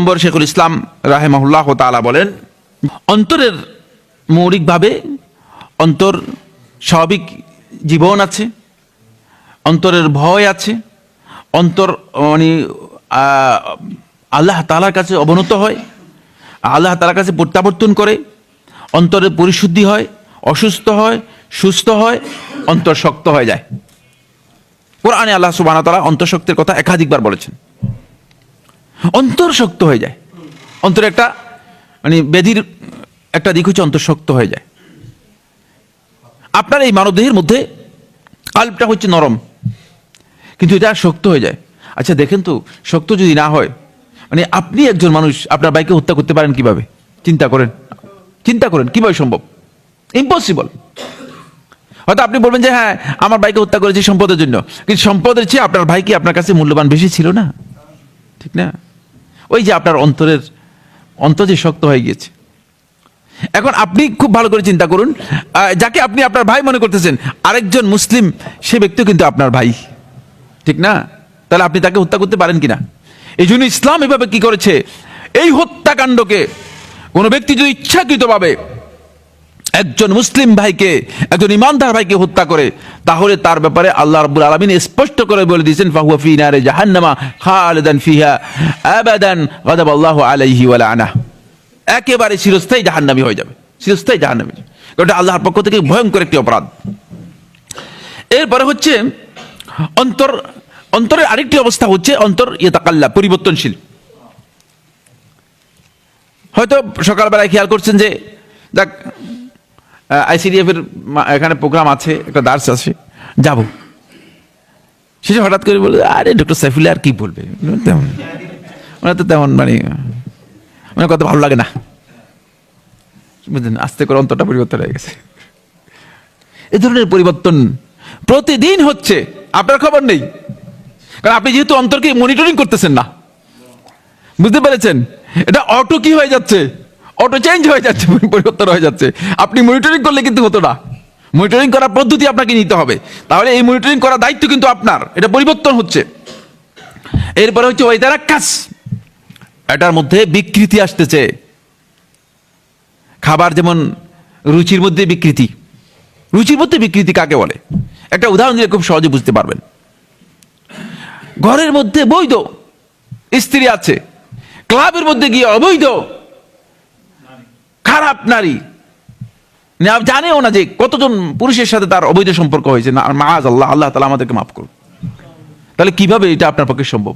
নম্বর শেখুল ইসলাম রাহেমাহুল্লাহ তালা বলেন, অন্তরের মৌলিকভাবে অন্তর স্বাভাবিক জীবন আছে, অন্তরের ভয় আছে, অন্তর মানে আল্লাহ তালার কাছে অবনত হয়, আল্লাহ তালার কাছে প্রত্যাবর্তন করে অন্তরের পরিশুদ্ধি হয়, অসুস্থ হয়, সুস্থ হয়, অন্তর শক্ত হয়ে যায়। কোরআনে আল্লাহ সুবাহ তালা অন্তঃশক্তির কথা একাধিকবার বলেছেন। অন্তর শক্ত হয়ে যায়। অন্তরে একটা মানে ব্যাধির, একটা দিক হচ্ছে অন্তর শক্ত হয়ে যায়। আপনার এই মানবদেহের মধ্যে কাল্পটা হচ্ছে নরম। কিন্তু এটা শক্ত হয়ে যায়। আচ্ছা দেখেন তো, শক্ত যদি না হয় মানে আপনি একজন মানুষ, আপনার বাইকে হত্যা করতে পারেন কীভাবে? চিন্তা করেন। চিন্তা করেন, কীভাবে সম্ভব? ইম্পসিবল হয়তো আপনি বলবেন যে হ্যাঁ আমার বাইকে হত্যা করেছি সম্পদের জন্য। কিন্তু সম্পদের চেয়ে আপনার ভাই কি আপনার কাছে মূল্যবান বেশি ছিল না? ঠিক না? ওই যে আপনার অন্তরের, অন্তর যে শক্ত হয়ে গিয়েছে। এখন আপনি খুব ভালো করে চিন্তা করুন যাকে আপনি আপনার ভাই মনে করতেছেন, আরেকজন মুসলিম, সে ব্যক্তিও কিন্তু আপনার ভাই। ঠিক না? তাহলে আপনি তাকে হত্যা করতে পারেন কিনা? এই জন্য ইসলাম এভাবে কি করেছে? এই হত্যাকাণ্ডকে কোনো ব্যক্তি যদি ইচ্ছাকৃতভাবে একজন মুসলিম ভাইকে, একজন ইমানদার ভাইকে হত্যা করে, তাহলে তার ব্যাপারে আল্লাহ রাব্বুল আলামিন স্পষ্ট করে বলে দিয়েছেন, ফাহুয়া ফি নারে জাহান্নামা খালিদান ফিহা আবাদান গাদাবাল্লাহু আলাইহি ওয়া লানা একেবারে চিরস্থায়ী জাহান্নামী হয়ে যাবে, চিরস্থায়ী জাহান্নামী। এটা আল্লাহর পক্ষ থেকে ভয়ঙ্কর একটি অপরাধ। এরপরে হচ্ছে, অন্তর, অন্তরের আরেকটি অবস্থা হচ্ছে অন্তর ইয়েতাকাল্লা, পরিবর্তনশীল। হয়তো সকালবেলায় খেয়াল করছেন যে দেখ আইসিডিএফ এর মা- এখানে প্রোগ্রাম আছে, একটা দার্স আছে, যাব। শেষে হঠাৎ করে বলে আরে ডক্টর সাইফুল্লাহ আর কি বলবে? তেমন ওনার তো তেমন মানে ওনার কথা ভালো লাগে না। বুঝলেন, আস্তে করে অন্তরটা পরিবর্তন হয়ে গেছে। এ ধরনের পরিবর্তন প্রতিদিন হচ্ছে। আপনার খবর নেই। কারণ আপনি যেহেতু অন্তরকে মনিটরিং করতেছেন না। বুঝতে পেরেছেন? এটা অটো কি হয়ে যাচ্ছে? অটো চেঞ্জ হয়ে যাচ্ছে পরিবর্তন হয়ে যাচ্ছে। আপনি মনিটরিং করলে কিন্তু হতো না। মনিটরিং করার পদ্ধতি আপনাকে নিতে হবে। তাহলে এই মনিটরিং করার দায়িত্ব কিন্তু আপনার। এটা পরিবর্তন হচ্ছে। এরপরে হচ্ছে ওই তারা কাজ এটার মধ্যে বিকৃতি আসতেছে। খাবার যেমন রুচির মধ্যে বিকৃতি। রুচির মধ্যে বিকৃতি কাকে বলে? একটা উদাহরণ দিলে খুব সহজে বুঝতে পারবেন। ঘরের মধ্যে বৈধ স্ত্রী আছে। ক্লাবের মধ্যে গিয়ে অবৈধ খারাপ নারী। জানেও না যে কতজন পুরুষের সাথে তার অবৈধ সম্পর্ক হয়েছে। না মাজ আল্লাহ আল্লাহ তালা আমাদেরকে মাফ করুন। তাহলে কীভাবে এটা আপনার পক্ষে সম্ভব?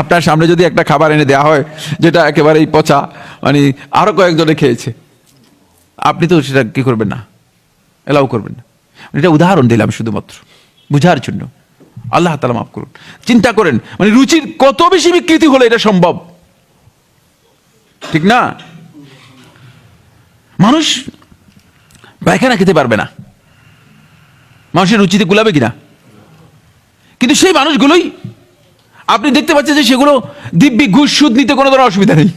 আপনার সামনে যদি একটা খাবার এনে দেওয়া হয়, যেটা একেবারেই পচা মানে আরও কয়েকজনে খেয়েছে, আপনি তো সেটা কি করবেন না? এলাও করবেন না। এটা উদাহরণ দিলাম শুধুমাত্র, বুঝার জন্য। আল্লাহ তালা মাফ করুন। চিন্তা করেন মানে রুচির কত বেশি বিকৃতি হলে এটা সম্ভব? ঠিক না? মানুষ পায়খানা খেতে পারবে না। মানুষের রুচিতে গুলাবে কিনা? কিন্তু সেই মানুষগুলোই আপনি দেখতে পাচ্ছেন যে সেগুলো দিব্যি ঘুষ, সুদ নিতে কোনো ধরনের অসুবিধা নেই।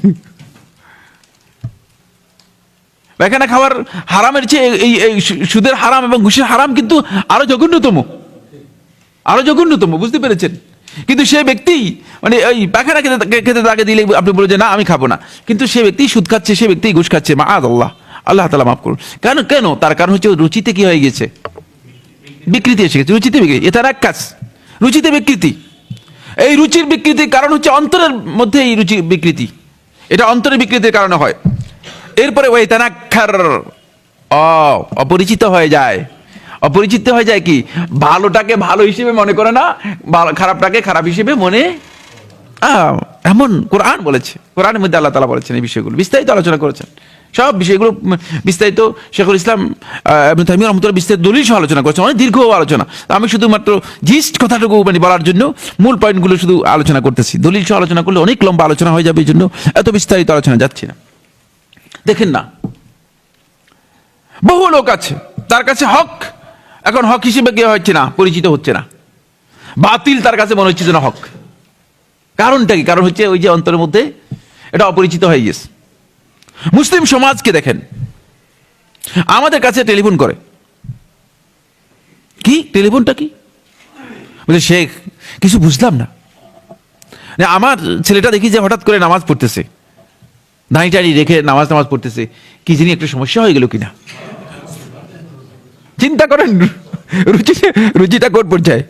পায়খানা খাওয়ার হারামের চেয়ে এই এই সুদের হারাম এবং ঘুষের হারাম কিন্তু আরও জঘন্যতম। আরও জঘন্যতম, বুঝতে পেরেছেন? কিন্তু সে ব্যক্তি মানে ওই পায়খানা খেতে খেতে তাকে দিলে আপনি বলে যে, না, আমি খাব না। কিন্তু সে ব্যক্তি সুদ খাচ্ছে সে ব্যক্তি ঘুষ খাচ্ছে মা আল্লাহ আল্লাহ তালা মাফ করুন। কেন কেন? তার কারণ হচ্ছে রুচিতে কি হয়ে গেছে বিকৃতি এসে গেছে, রুচিতে বিকৃতি। এটা এক কাজ রুচিতে বিকৃতি। এই রুচির বিকৃতির কারণ হচ্ছে অন্তরের মধ্যে এই রুচি বিকৃতি। এটা অন্তরের বিকৃতির কারণে হয়। এরপরে ওই তানাক্ষার অপরিচিত হয়ে যায়। অপরিচিত হয়ে যায় কি? ভালোটাকে ভালো হিসেবে মনে করে না খারাপটাকে খারাপ হিসেবে মনে এমন কোরআন বলেছে। কোরআনের মধ্যে আল্লাহ তালা বলেছেন এই বিষয়গুলো। বিস্তারিত আলোচনা করেছেন। সব বিষয়গুলো বিস্তারিত শেখুল ইসলাম এবং তামিম রহমতুল্লাহ বিস্তারিত দলিল সহ আলোচনা করেছেন, অনেক দীর্ঘ আলোচনা। আমি শুধুমাত্র জিস্ট কথাটুকু মানে বলার জন্য মূল পয়েন্টগুলো শুধু আলোচনা করতেছি। দলিল সহ আলোচনা করলে অনেক লম্বা আলোচনা হয়ে যাবে, এই জন্য এত বিস্তারিত আলোচনা যাচ্ছে না। দেখেন না, বহু লোক আছে, তার কাছে হক, এখন হক হিসেবে কে হচ্ছে না, পরিচিত হচ্ছে না। বাতিল তার কাছে মনে হচ্ছে যেন হক। কারণটা কি? কারণ হচ্ছে ওই যে অন্তরের মধ্যে এটা অপরিচিত হয়ে গেছে। মুসলিম সমাজকে দেখেন। আমাদের কাছে টেলিফোন করে। কি? টেলিফোনটা কি? বলছে শেখ কিছু বুঝলাম না। আমার ছেলেটা দেখি যে হঠাৎ করে নামাজ পড়তেছে। দাঁড়ি টাড়ি রেখে নামাজ নামাজ পড়তেছে। কি জানি একটা সমস্যা হয়ে গেল কিনা। চিন্তা করেন রুচি রুচিটা কোন পর্যায়ে?